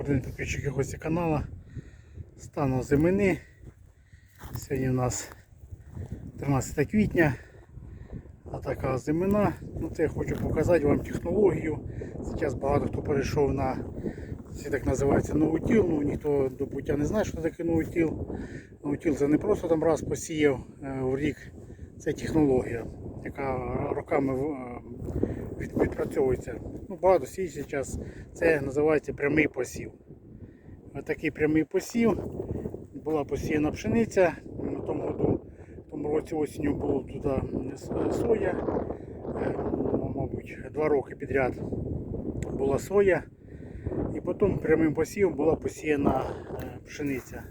Добрий день, підписчики гості каналу. Стану зимини. Сьогодні у нас 13 квітня. А така зимина. Ну, це я хочу показати вам технологію. Зараз багато хто перейшов на це так називається ноутіл. Ну, ніхто до пуття не знає, що таке ноутіл. Ноутіл це не просто там раз посіяв е, в рік. Це технологія, яка роками е, відпрацьовується. Ну, багато сій зараз це називається прямий посів. Ось такий прямий посів. Була посіяна пшениця. В тому, году, в тому році осінню було туди соя. Е, ну, Мабуть, два роки підряд була соя. І потім прямим посівом була посіяна е, пшениця.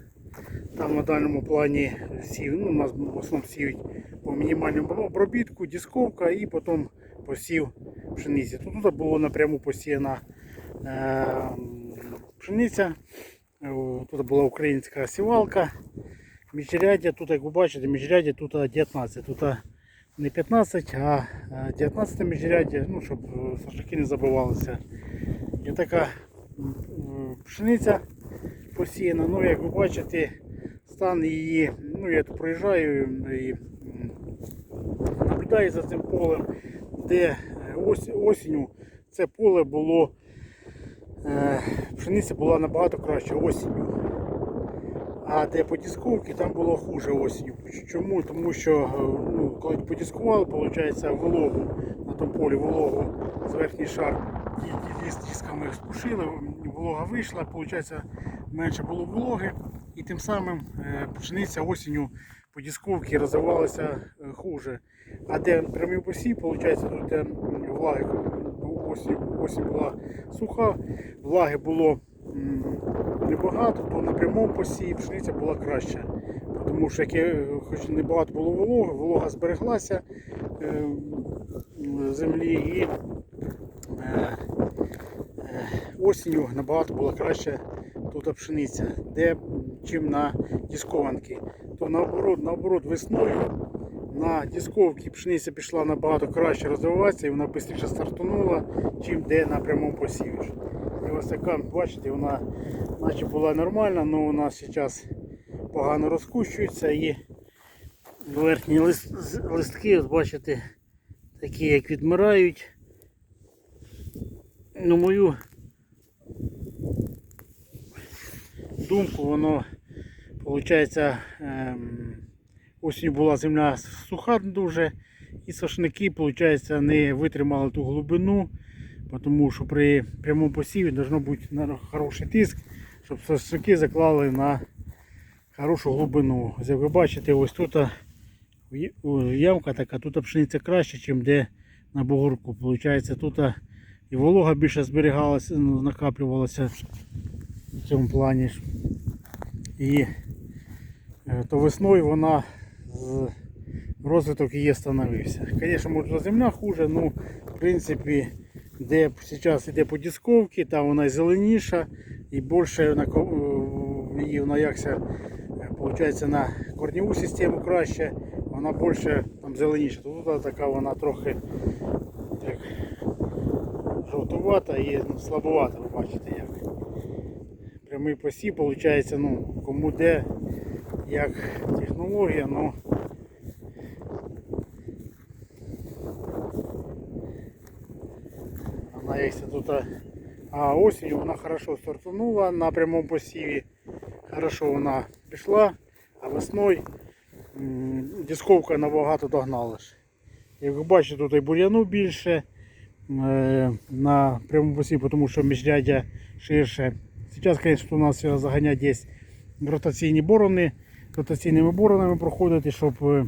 Там на дальньому плані сів, ну, у нас в основному сіють по мінімальному обробітку, дисковка і потім посів пшениці. Тут, було напряму посіяна е, пшениця. Е, Тут була українська сівалка. Міжряддя, тут, як ви бачите, міжряддя тут 19. Тут не 15, а е, 19 міжряддя, ну, щоб е, сашаки не забивалися. І така пшениця посіяна. Ну, як ви бачите, стан її, ну я тут проїжджаю і наблюдаю за цим полем, де е, осінню це поле було, е, пшениця була набагато краще осінню. А де по дисковці, там було хуже осінню. Чому? Тому що е, ну, коли подіскували, виходить, вологу на тому полі вологу з верхній шар ді- дис- дисками спушили, волога вийшла, виходить, менше було вологи, і тим самим е, пшениця осінню по дисковці розвивалася хуже. А де прямий посів, виходить, тут де влаги ну, осінь, осінь була суха, влаги було небагато, то на прямому посіві пшениця була краща. Тому що яке, хоч небагато було вологи, волога збереглася е, землі і е, е, осінню набагато була краще тут пшениця, де чим на дискованки. То наоборот, наоборот, весною на дисковці пшениця пішла набагато краще розвиватися і вона швидше стартанула, чим де на прямому посіві. І ось така, бачите, вона наче була нормальна, але нас зараз погано розкущується і верхні лист, листки, бачите, такі як відмирають. Ну, мою думку, воно виходить, осінь була земля суха дуже, і сошники, виходить, не витримали ту глибину, тому що при прямому посіві должно бути хороший тиск, щоб сошники заклали на хорошу глибину. Як ви бачите, ось тут ямка така, тут пшениця краще, ніж де на бугорку. Получається, тут і волога більше зберігалася, ну, накаплювалася в цьому плані. І е, то весною вона розвиток її становився. Звісно, може земля хуже, ну в принципі, де зараз йде по дисковці, там вона зеленіша і більше на е, її вона якся виходить на корневу систему краще, вона більше там зеленіша. Тут така вона трохи так, жовтувата і ну, слабовата, ви бачите як. Прямий посів, виходить, ну, кому де, як технологія, ну вона якщо тут а, осінню вона хорошо стартанула на прямому посіві, хорошо вона пішла, а весною дисковка набагато догнала. Як ви бачите, тут і бур'яну більше е, на прямому посіві, тому що міжряддя ширше. Зараз, звісно, у нас заганять є ротаційні борони, ротаційними боронами проходити, щоб е,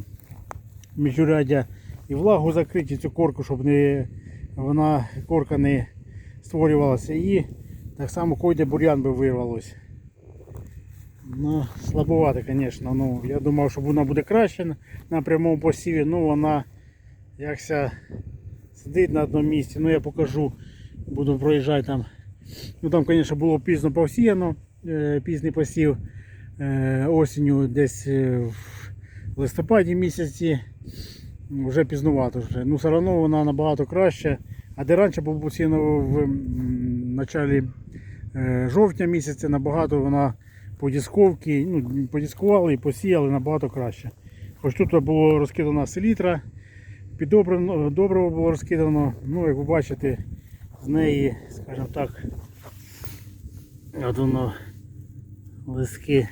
міжряддя і влагу закрити, цю корку, щоб не, вона, корка не створювалася. І так само койде бур'ян би вирвалося. Ну, слабовато, звісно. Ну, я думав, що вона буде краще на, прямому посіві, ну вона якся сидить на одному місці. Ну я покажу, буду проїжджати там. Ну там, звісно, було пізно посіяно, е, пізній посів осінню десь е, в листопаді місяці. Вже пізнувато вже. Ну все одно вона набагато краще. А де раніше був посіяно в началі е, жовтня місяця набагато вона по дісковці, ну, подіскували і посіяли набагато краще. Хоч тут було розкидано селітра, підобрано, добриво було розкидано, ну як ви бачите, з неї, скажімо так, от воно листки.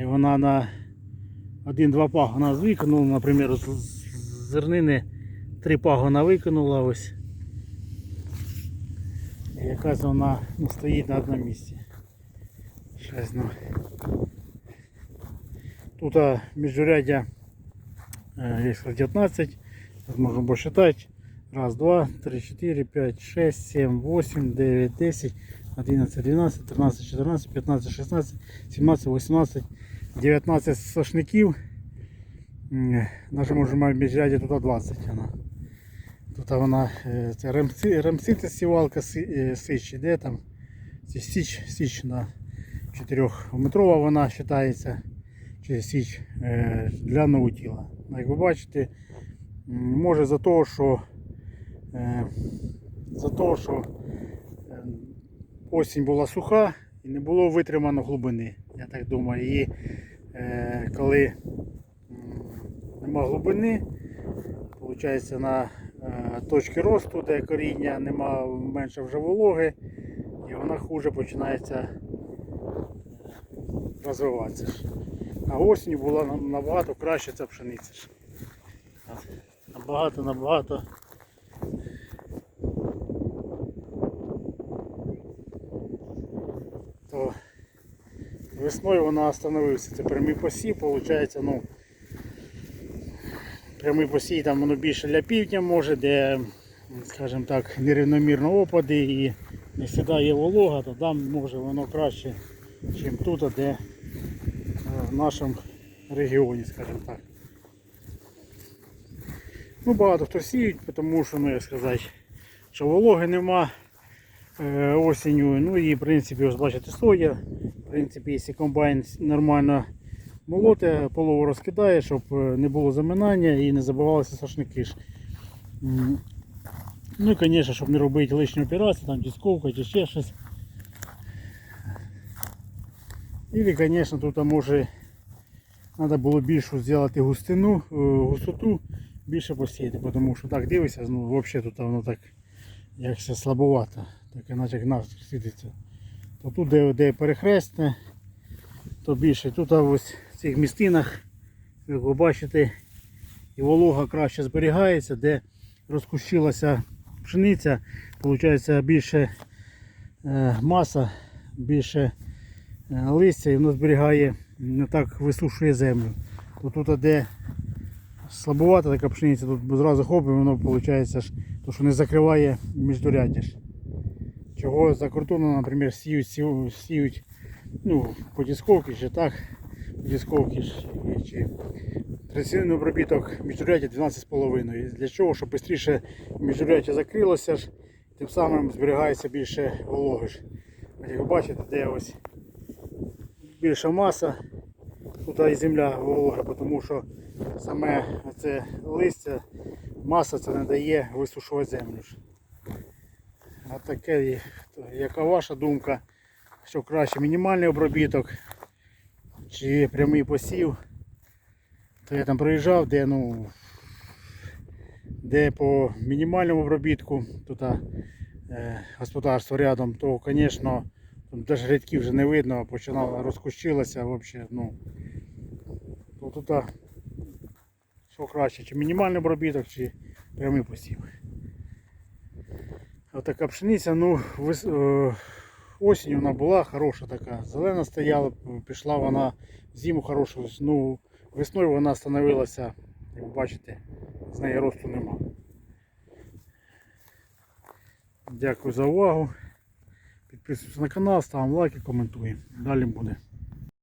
І вона на один-два пагона викинула, наприклад, з зернини три пагона викинула ось. Якась вона ну, стоїть на одному місці. Щас, ну. Тут а, міжряддя е, 19, Тут можемо посчитати. Раз, два, три, четыре, пять, шесть, семь, восемь, девять, десять, одиннадцать, двенадцать, тринадцать, четырнадцать, пятнадцать, шестнадцать, семнадцать, восемнадцать, дев'ятнадцять сошників. М, Навіть можемо міжряді тут 20 вона. Тут вона е, це ремси, ремсита сівалка е, сич, іде там. Це січ, січ на 4-метрова вона вважається. Чи січ е, для наутіла. Як ви бачите, може за того, що за того, що осінь була суха і не було витримано глибини. Я так думаю. І е, коли нема глибини, виходить на е, точки росту, де коріння нема менше вже вологи, і вона хуже починається е, розвиватися. А осінь була набагато краще ця пшениця. ж. От. Набагато, набагато. То весною вона остановився. Це прямий посів, виходить, ну, прямий посій там воно більше для півдня може, де, скажімо так, нерівномірно опади і не є волога, то там може воно краще, ніж тут, де е, в нашому регіоні, скажімо так. Ну, багато хто сіють, тому що, ну як сказати, що вологи нема осінню. Ну і в принципі, ось бачите, соя. В принципі, якщо комбайн нормально молоте, полову розкидає, щоб е, не було заминання і не забивалися сошники. ж. Ну і звісно, щоб не робити лишні операції, там дисковка чи ще щось. Или, звісно, тут може треба було більшу зробити густину, е, густоту, більше посіяти, тому що так дивишся, ну взагалі тут воно так якся слабовато, так іначе як нас світиться. То тут, де, де перехресне, то більше. Тут а ось в цих містинах, як ви бачите, і волога краще зберігається, де розкущилася пшениця, виходить більше е, маса, більше е, листя і воно зберігає, не так висушує землю. То тут, де слабовата така пшениця, тут зразу хоп, і воно виходить, то, що не закриває міждуряддя. Чого за кордоном, наприклад, сіють, сіють, сіють ну, по дисковці чи так, по дисковці чи традиційний обробіток міждуряддя 12,5. Для чого? Щоб швидше міждуряддя закрилося ж, тим самим зберігається більше вологи. Як ви бачите, де ось більша маса, тут і земля волога, тому що саме це листя, маса це не дає висушувати землю. А таке, яка ваша думка, що краще мінімальний обробіток чи прямий посів. То я там проїжджав, де ну де по мінімальному обробітку тут е, господарство рядом, то звісно там навіть рядків вже не видно, починало розкущилося взагалі, ну то тут що краще, чи мінімальний обробіток, чи прямий посів. Отака пшениця, ну е, осінь вона була хороша така, зелена стояла, пішла вона зиму хорошу, ну весною вона становилася, як бачите, з неї росту нема. Дякую за увагу. Підписуйтесь на канал, ставимо лайки, коментуємо. Далі буде.